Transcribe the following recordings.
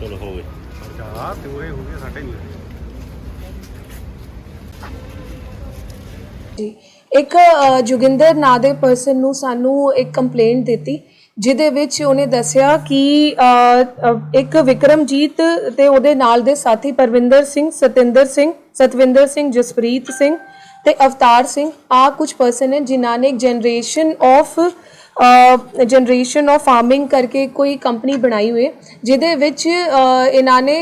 ਚਲੋ ਹੋ ਗਏ। ਚਾਹ ਤੇ ਉਹ ਹੋ ਗਏ ਸਾਡੇ ਨਹੀਂ ਇੱਕ ਅ, ਨਾਂ ਦੇ ਪਰਸਨ ਨੂੰ ਸਾਨੂੰ ਇੱਕ ਕੰਪਲੇਂਟ ਦਿੱਤੀ ਜਿਹਦੇ ਵਿੱਚ ਉਹਨੇ ਦੱਸਿਆ ਕਿ ਇੱਕ ਵਿਕਰਮਜੀਤ ਤੇ ਉਹਦੇ ਨਾਲ ਦੇ ਸਾਥੀ ਪਰਵਿੰਦਰ ਸਿੰਘ ਸਤਿੰਦਰ ਸਿੰਘ ਸਤਵਿੰਦਰ ਸਿੰਘ ਜਸਪ੍ਰੀਤ ਸਿੰਘ ਤੇ ਅਵਤਾਰ ਸਿੰਘ ਆ ਕੁਝ ਪਰਸਨ ਨੇ ਜਿਨ੍ਹਾਂ ਨੇ ਇੱਕ generation of generation of farming ਕਰਕੇ ਕੋਈ ਕੰਪਨੀ ਬਣਾਈ ਹੋਈ ਜਿਹਦੇ ਵਿੱਚ ਇਹਨਾਂ ਨੇ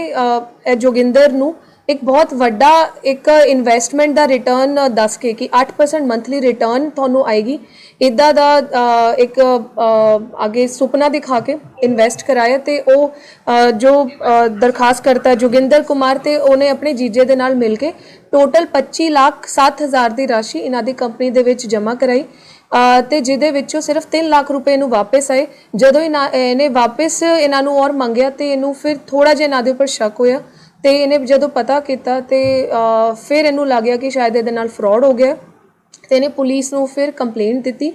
ਜੋਗਿੰਦਰ ਨੂੰ ਇੱਕ ਬਹੁਤ ਵੱਡਾ ਇੱਕ ਇਨਵੈਸਟਮੈਂਟ ਦਾ ਰਿਟਰਨ ਦੱਸ ਕੇ ਕਿ 8% ਮੰਥਲੀ ਰਿਟਰਨ ਤੁਹਾਨੂੰ ਆਏਗੀ। ਇਦਾਂ ਦਾ ਇੱਕ ਅੱਗੇ ਸੁਪਨਾ ਦਿਖਾ ਕੇ ਇਨਵੈਸਟ ਕਰਾਇਆ ਤੇ ਉਹ ਜੋ ਦਰਖਾਸਤ ਕਰਤਾ ਜੋਗਿੰਦਰ ਕੁਮਾਰ ਤੇ ਉਹਨੇ ਆਪਣੇ ਜੀਜੇ ਦੇ ਨਾਲ ਮਿਲ ਕੇ ਟੋਟਲ 25 ਲੱਖ 7 ਹਜ਼ਾਰ ਦੀ ਰਾਸ਼ੀ ਇਹਨਾਂ ਦੀ ਕੰਪਨੀ ਦੇ ਵਿੱਚ ਜਮ੍ਹਾਂ ਕਰਾਈ। ਤੇ ਜਿਹਦੇ ਵਿੱਚੋਂ ਸਿਰਫ 3 ਲੱਖ ਰੁਪਏ ਨੂੰ ਵਾਪਸ ਆਏ। ਜਦੋਂ ਇਹਨਾਂ, ਇਹਨੇ ਵਾਪਸ ਇਹਨਾਂ ਨੂੰ ਔਰ ਮੰਗਿਆ ਤੇ ਇਹਨੂੰ ਫਿਰ ਥੋੜਾ ਜਿਹਾ ਇਹਨਾਂ ਦੇ ਉੱਪਰ ਸ਼ੱਕ ਹੋਇਆ ਤੇ ਇਹਨੇ ਜਦੋਂ ਪਤਾ ਕੀਤਾ ਤੇ ਫਿਰ ਇਹਨੂੰ ਲੱਗਿਆ ਕਿ ਸ਼ਾਇਦ ਇਹਦੇ ਨਾਲ ਫਰਾਡ ਹੋ ਗਿਆ ਤੇ ਇਹਨੇ ਪੁਲਿਸ ਨੂੰ ਫਿਰ ਕੰਪਲੇਂਟ ਦਿੱਤੀ।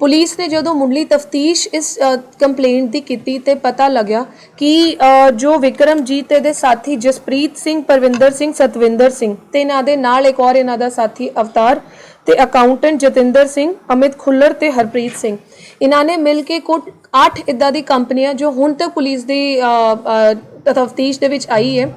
ਪੁਲਿਸ ਨੇ ਜਦੋਂ ਮੁੱਢਲੀ ਤਫਤੀਸ਼ ਇਸ ਕੰਪਲੇਂਟ ਦੀ ਕੀਤੀ ਤੇ ਪਤਾ ਲੱਗਿਆ ਕਿ ਜੋ ਵਿਕਰਮਜੀਤ ਤੇ ਦੇ ਸਾਥੀ ਜਸਪ੍ਰੀਤ ਸਿੰਘ, ਪਰਵਿੰਦਰ ਸਿੰਘ, ਸਤਵਿੰਦਰ ਸਿੰਘ ਤੇ ਇਹਨਾਂ ਦੇ ਨਾਲ ਇੱਕ ਹੋਰ ਇਹਨਾਂ ਦਾ ਸਾਥੀ ਅਵਤਾਰ ਤੇ ਅਕਾਊਂਟੈਂਟ ਜਤਿੰਦਰ ਸਿੰਘ ਅਮਿਤ ਖੁੱਲਰ ਤੇ ਹਰਪ੍ਰੀਤ ਸਿੰਘ। ਇਹਨਾਂ ਨੇ ਮਿਲ ਕੇ ਕੁੱਲ 8 ਇਦਾਂ ਦੀ ਕੰਪਨੀਆਂ ਜੋ ਹੁਣ ਤੱਕ ਪੁਲਿਸ ਦੀ ਤਫਤੀਸ਼ ਦੇ ਵਿੱਚ ਆਈ ਹੈ।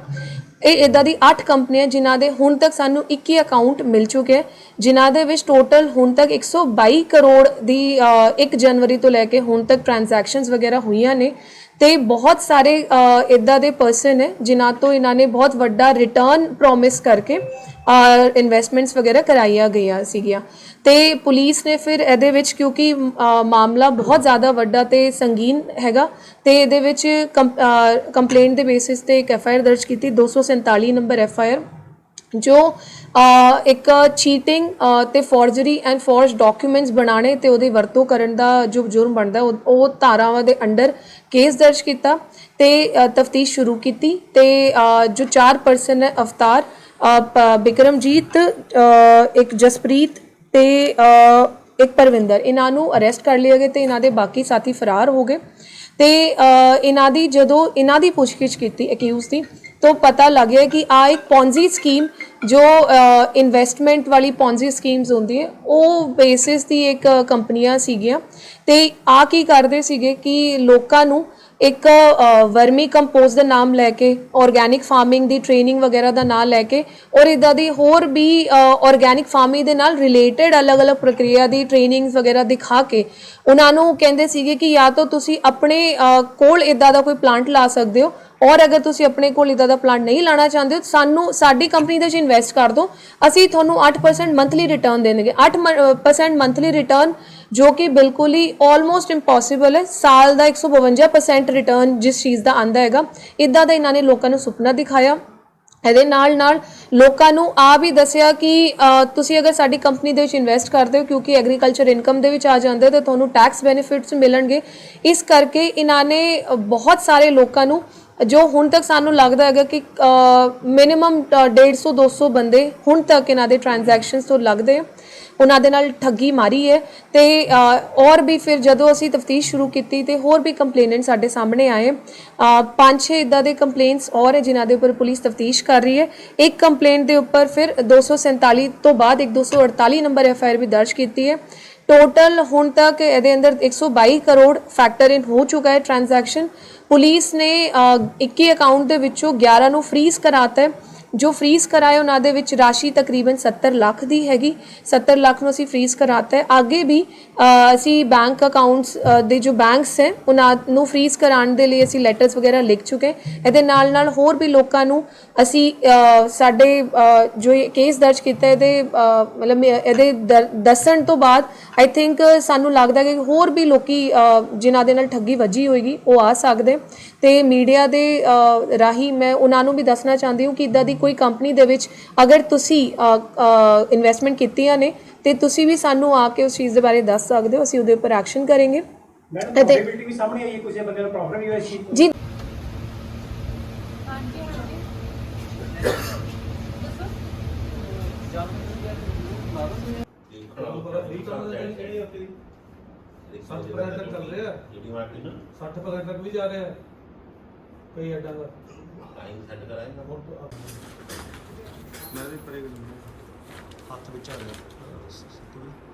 ਇਹ ਇਦਾਂ ਦੀ 8 ਕੰਪਨੀਆਂ ਜਿਨ੍ਹਾਂ ਦੇ ਹੁਣ ਤੱਕ ਸਾਨੂੰ 21 ਅਕਾਊਂਟ ਮਿਲ ਚੁੱਕੇ ਹੈ ਜਿਨ੍ਹਾਂ ਦੇ ਵਿੱਚ ਟੋਟਲ ਹੁਣ ਤੱਕ 122 ਕਰੋੜ ਦੀ ਅ, 1 ਜਨਵਰੀ ਤੋਂ ਲੈ ਕੇ ਹੁਣ ਤੱਕ ਟ੍ਰਾਂਜੈਕਸ਼ਨਸ ਵਗੈਰਾ ਹੋਈਆਂ ਨੇ। ਤੇ ਬਹੁਤ ਸਾਰੇ ਇਦਾਂ ਦੇ ਪਰਸਨ ਹੈ ਜਿਨ੍ਹਾਂ ਤੋਂ ਇਹਨਾਂ ਨੇ ਬਹੁਤ ਵੱਡਾ ਰਿਟਰਨ ਪ੍ਰੋਮਿਸ ਕਰਕੇ ਇਨਵੈਸਟਮੈਂਟਸ ਵਗੈਰਾ ਕਰਾਈਆਂ ਗਈਆਂ ਸੀਗੀਆਂ। ਤੇ ਪੁਲਿਸ ਨੇ ਫਿਰ ਇਹਦੇ ਵਿੱਚ ਕਿਉਂਕਿ ਮਾਮਲਾ ਬਹੁਤ ਜ਼ਿਆਦਾ ਵੱਡਾ ਤੇ ਸੰਗੀਨ ਹੈਗਾ, ਤੇ ਇਹਦੇ ਵਿੱਚ ਕੰਪਲੇਂਟ ਦੇ ਬੇਸਿਸ ਤੇ ਇੱਕ ਐਫ ਆਈ ਆਰ ਦਰਜ ਕੀਤੀ 247 ਨੰਬਰ ਐਫ ਆਈ ਆਰ ਜੋ ਇੱਕ ਚੀਟਿੰਗ ਤੇ ਫੋਰਜਰੀ ਐਂਡ ਫੋਰਜ ਡਾਕੂਮੈਂਟਸ ਬਣਾਉਣੇ ਤੇ ਉਹਦੀ ਵਰਤੋਂ ਕਰਨ ਦਾ ਜੋ ਜੁਰਮ ਬਣਦਾ, ਉਹ ਉਹ ਧਾਰਾਵਾਂ ਦੇ ਅੰਡਰ ਕੇਸ ਦਰਜ ਕੀਤਾ ਤੇ ਤਫਤੀਸ਼ ਸ਼ੁਰੂ ਕੀਤੀ ਤੇ ਜੋ ਚਾਰ ਪਰਸਨ ਹੈ ਅਵਤਾਰ ਬਿਕਰਮਜੀਤ ਇੱਕ ਜਸਪ੍ਰੀਤ ਤੇ ਇੱਕ ਪਰਵਿੰਦਰ, ਇਹਨਾਂ ਨੂੰ ਅਰੈਸਟ ਕਰ ਲਿਆ ਗਿਆ ਤੇ ਇਹਨਾਂ ਦੇ ਬਾਕੀ ਸਾਥੀ ਫਰਾਰ ਹੋ ਗਏ ਤੇ ਇਹਨਾਂ ਦੀ ਜਦੋਂ ਇਹਨਾਂ ਦੀ ਪੁੱਛਗਿੱਛ ਕੀਤੀ ਅਕਿਊਜ਼ ਦੀ, ਤੋਂ ਪਤਾ ਲੱਗਿਆ ਕਿ ਆ ਇੱਕ ਪੌਂਜ਼ੀ ਸਕੀਮ ਜੋ ਇਨਵੈਸਟਮੈਂਟ ਵਾਲੀ ਪੌਂਜ਼ੀ ਸਕੀਮਸ ਹੁੰਦੀ ਹੈ, ਉਹ ਬੇਸਿਸ ਦੀ ਇੱਕ ਕੰਪਨੀਆਂ ਸੀਗੀਆਂ। ਤੇ ਆ ਕੀ ਕਰਦੇ ਸੀਗੇ ਕਿ ਲੋਕਾਂ ਨੂੰ ਇੱਕ ਵਰਮੀ ਕੰਪੋਸਟ ਦਾ ਨਾਮ ਲੈ ਕੇ ਆਰਗੈਨਿਕ ਫਾਰਮਿੰਗ ਦੀ ਟ੍ਰੇਨਿੰਗ ਵਗੈਰਾ ਦਾ ਨਾਮ ਲੈ ਕੇ, ਔਰ ਇਦਾਂ ਦੀ ਹੋਰ ਵੀ ਆਰਗੈਨਿਕ ਫਾਰਮਿੰਗ ਦੇ ਨਾਲ ਰਿਲੇਟਡ ਅਲੱਗ-ਅਲੱਗ ਪ੍ਰਕਿਰਿਆ ਦੀ ਟ੍ਰੇਨਿੰਗਸ ਵਗੈਰਾ ਦਿਖਾ ਕੇ, ਉਹਨਾਂ ਨੂੰ ਕਹਿੰਦੇ ਸੀਗੇ ਕਿ ਜਾਂ ਤਾਂ ਤੁਸੀਂ ਆਪਣੇ ਕੋਲ ਇਦਾਂ ਦਾ ਕੋਈ ਪਲਾਂਟ ਲਾ ਸਕਦੇ ਹੋ, ਔਰ ਅਗਰ ਤੁਸੀਂ ਆਪਣੇ ਕੋਲ ਇਦਾਂ ਦਾ ਪਲਾਂਟ ਨਹੀਂ ਲਾਣਾ ਚਾਹੁੰਦੇ ਹੋ, ਸਾਨੂੰ, ਸਾਡੀ ਕੰਪਨੀ ਦੇ ਵਿੱਚ ਇਨਵੈਸਟ ਕਰ ਦਿਓ ਅਸੀਂ ਤੁਹਾਨੂੰ 8% ਮੰਥਲੀ ਰਿਟਰਨ ਦੇਣਗੇ। 8% ਮੰਥਲੀ ਰਿਟਰਨ ਜੋ ਕਿ ਬਿਲਕੁਲ ਹੀ ਆਲਮੋਸਟ ਇੰਪੋਸੀਬਲ ਹੈ। ਸਾਲ ਦਾ 152% ਰਿਟਰਨ ਜਿਸ ਚੀਜ਼ ਦਾ ਆਂਦਾ ਹੈਗਾ। ਇਦਾਂ ਦਾ ਇਹਨਾਂ ਨੇ ਲੋਕਾਂ ਨੂੰ ਸੁਪਨਾ ਦਿਖਾਇਆ। ਇਹਦੇ ਨਾਲ ਨਾਲ ਲੋਕਾਂ ਨੂੰ ਆ ਵੀ ਦੱਸਿਆ ਕਿ ਤੁਸੀਂ ਅਗਰ ਸਾਡੀ ਕੰਪਨੀ ਦੇ ਵਿੱਚ ਇਨਵੈਸਟ ਕਰਦੇ ਹੋ ਕਿਉਂਕਿ ਐਗਰੀਕਲਚਰ ਇਨਕਮ ਦੇ ਵਿੱਚ ਆ ਜਾਂਦੇ ਤਾਂ ਤੁਹਾਨੂੰ ਟੈਕਸ ਬੈਨੀਫਿਟਸ ਮਿਲਣਗੇ। ਇਸ ਕਰਕੇ ਇਹਨਾਂ ਨੇ ਬਹੁਤ ਸਾਰੇ ਲੋਕਾਂ ਨੂੰ ਜੋ ਹੁਣ ਤੱਕ ਸਾਨੂੰ ਲੱਗਦਾ ਹੈਗਾ ਕਿ ਮਿਨੀਮਮ 150 200 ਬੰਦੇ ਹੁਣ ਤੱਕ ਇਹਨਾਂ ਦੇ ਟ੍ਰਾਂਜੈਕਸ਼ਨਸ ਤੋਂ ਲੱਗਦੇ ਆ। ਉਹਨਾਂ ਦੇ ਨਾਲ ਠੱਗੀ ਮਾਰੀ ਹੈ ਤੇ ਔਰ ਵੀ ਫਿਰ ਜਦੋਂ ਅਸੀਂ ਤਫਤੀਸ਼ ਸ਼ੁਰੂ ਕੀਤੀ ਤੇ ਹੋਰ ਵੀ ਕੰਪਲੇਨੈਂਟ ਸਾਡੇ ਸਾਹਮਣੇ ਆਏ। ਪੰਜ ਛੇ ਇਦਾਂ ਦੇ ਕੰਪਲੇਂਟਸ ਔਰ ਹੈ ਜਿਨ੍ਹਾਂ ਦੇ ਉੱਪਰ ਪੁਲਿਸ ਤਫਤੀਸ਼ ਕਰ ਰਹੀ ਹੈ। ਇੱਕ ਕੰਪਲੇਂਟ ਦੇ ਉੱਪਰ ਫਿਰ 247 ਤੋਂ ਬਾਅਦ ਇੱਕ 248 ਨੰਬਰ ਐਫ ਆਈ ਆਰ ਵੀ ਦਰਜ ਕੀਤੀ ਹੈ। ਟੋਟਲ ਹੁਣ ਤੱਕ ਇਹਦੇ ਅੰਦਰ 122 ਕਰੋੜ ਫੈਕਟਰ ਇਨ ਹੋ ਚੁੱਕਾ ਹੈ ਟ੍ਰਾਂਜੈਕਸ਼ਨ ਪੁਲਿਸ ਨੇ ਅ, 21 ਅਕਾਊਂਟ ਦੇ ਵਿੱਚੋਂ 11 ਨੂੰ ਫ੍ਰੀਜ਼ ਕਰਾਤਾ ਹੈ। ਜੋ ਫ੍ਰੀਜ਼ ਕਰਾਏ ਉਹਨਾਂ ਦੇ ਵਿੱਚ ਰਾਸ਼ੀ ਤਕਰੀਬਨ 70 ਲੱਖ ਦੀ ਹੈਗੀ। 70 ਲੱਖ ਨੂੰ ਅਸੀਂ ਫ੍ਰੀਜ਼ ਕਰਾਤਾ ਹੈ। ਅੱਗੇ ਵੀ ਅਸੀਂ ਬੈਂਕ ਅਕਾਊਂਟਸ ਦੇ ਜੋ ਬੈਂਕਸ ਹੈ ਉਹਨਾਂ ਨੂੰ ਫ੍ਰੀਜ਼ ਕਰਾਉਣ ਦੇ ਲਈ ਅਸੀਂ ਲੈਟਰਸ ਵਗੈਰਾ ਲਿਖ ਚੁੱਕੇ ਇਹਦੇ ਨਾਲ ਨਾਲ ਹੋਰ ਵੀ ਲੋਕਾਂ ਨੂੰ ਅਸੀਂ ਸਾਡੇ ਜੋ ਇਹ ਕੇਸ ਦਰਜ ਕੀਤਾ ਹੈ, ਇਹਦੇ ਮਤਲਬ ਇਹ- ਇਹਦੇ ਦਰ- ਦੱਸਣ ਤੋਂ ਬਾਅਦ ਆਈ ਥਿੰਕ ਸਾਨੂੰ ਲੱਗਦਾ ਕਿ ਹੋਰ ਵੀ ਲੋਕੀ ਅ, ਜਿਨ੍ਹਾਂ ਦੇ ਨਾਲ ਠੱਗੀ ਵੱਜੀ ਹੋਏਗੀ ਉਹ ਆ ਸਕਦੇ। ਤੇ ਮੀਡੀਆ ਦੇ ਰਾਹੀਂ ਮੈਂ ਉਹਨਾਂ ਨੂੰ ਵੀ ਦੱਸਣਾ ਚਾਹੁੰਦੀ ਹਾਂ ਕਿ ਇਦਾਂ ਦੀ ਕੋਈ ਕੰਪਨੀ ਦੇ ਵਿੱਚ ਅਗਰ ਤੁਸੀਂ ਇਨਵੈਸਟਮੈਂਟ ਕੀਤੀਆਂ ਨੇ ਤੇ ਤੁਸੀਂ ਵੀ ਸਾਨੂੰ ਆ ਕੇ ਉਸ ਚੀਜ਼ ਦੇ ਬਾਰੇ ਦੱਸ ਸਕਦੇ ਹੋ ਅਸੀਂ ਉਹਦੇ ਉੱਪਰ ਐਕਸ਼ਨ ਕਰਾਂਗੇ। ਮੈਡਮ ਪ੍ਰੋਬੇਬਿਲਿਟੀ ਵੀ ਸਾਹਮਣੇ ਆਈ ਹੈ ਕਿਸੇ ਬੰਦੇ ਨੂੰ ਪ੍ਰੋਬਲਮ ਵੀ ਹੋਈ ਦੀ? ਜੀ। ਸੱਠ percent ਤੱਕ ਚੱਲ ਰਿਹਾ। ਜਿਹੜੀ ਮਾਰਕੀਟ ਨਾ 60% ਤੱਕ ਵੀ ਜਾ ਰਿਹਾ। ਹੈ ਕਈ ਐਡਾਂ ਦਾ। ਟਾਈਮ ਸੈੱਟ ਕਰਾਂਗੇ। ਮੈਂ ਵੀ ਪਰੇ ਹੱਥ ਵਿੱਚ ਆ ਜੀ